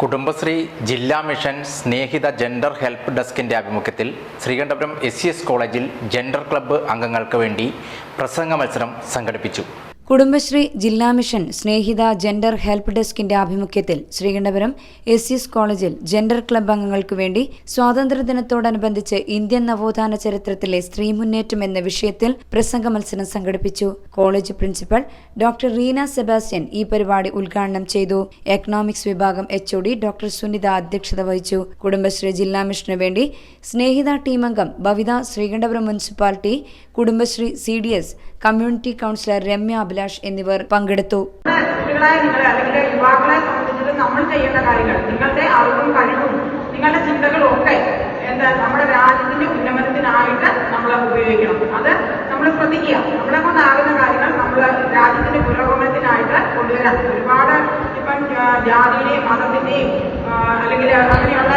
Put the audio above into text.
കുടുംബശ്രീ ജില്ലാ mission Snehitha gender help ഡെസ്കിന്റെ ആഭിമുഖ്യത്തിൽ ശ്രീകണ്ഠപുരം എസ് കോളേജിൽ ജെൻഡർ ക്ലബ്ബ് അംഗങ്ങൾക്ക് വേണ്ടി പ്രസംഗ മത്സരം സംഘടിപ്പിച്ചു. കുടുംബശ്രീ ജില്ലാ മിഷൻ സ്നേഹിത ജെൻഡർ ഹെൽപ്പ് ഡെസ്കിന്റെ ആഭിമുഖ്യത്തിൽ ശ്രീകണ്ഠപുരം എസ് എസ് കോളേജിൽ ജെൻഡർ ക്ലബ് അംഗങ്ങൾക്ക് വേണ്ടി സ്വാതന്ത്ര്യദിനത്തോടനുബന്ധിച്ച് ഇന്ത്യൻ നവോത്ഥാന ചരിത്രത്തിലെ സ്ത്രീ മുന്നേറ്റം എന്ന വിഷയത്തിൽ പ്രസംഗ മത്സരം സംഘടിപ്പിച്ചു. College principal doctor Reena Sebastian ഈ പരിപാടി ഉദ്ഘാടനം ചെയ്തു. എക്കണോമിക്സ് വിഭാഗം H O D doctor Sunitha അധ്യക്ഷത വഹിച്ചു. കുടുംബശ്രീ ജില്ലാ മിഷനു വേണ്ടി സ്നേഹിത ടീം അംഗം Bhavitha Sreekandapuram municipality Kudumbashree C community counsellor Ramya Abhilash എന്നിവർ പങ്കെടുത്തു. യുവാക്കളെ സംബന്ധിച്ചിട്ട് നമ്മൾ ചെയ്യേണ്ട കാര്യങ്ങൾ നിങ്ങളുടെ അറിവും കഴിവും നിങ്ങളുടെ ചിന്തകളും എന്താ നമ്മുടെ രാജ്യത്തിന്റെ ഉന്നമനത്തിനായിട്ട് നമ്മൾ ഉപയോഗിക്കണം. അത് നമ്മൾ ശ്രദ്ധിക്കുക. നമ്മളെ കൊണ്ടാകുന്ന കാര്യങ്ങൾ നമ്മൾ രാജ്യത്തിന്റെ പുരോഗമനത്തിനായിട്ട് കൊണ്ടുവരാം. ഒരുപാട് ഇപ്പം ജാതിയുടെയും മതത്തിന്റെയും അല്ലെങ്കിൽ അങ്ങനെയുള്ള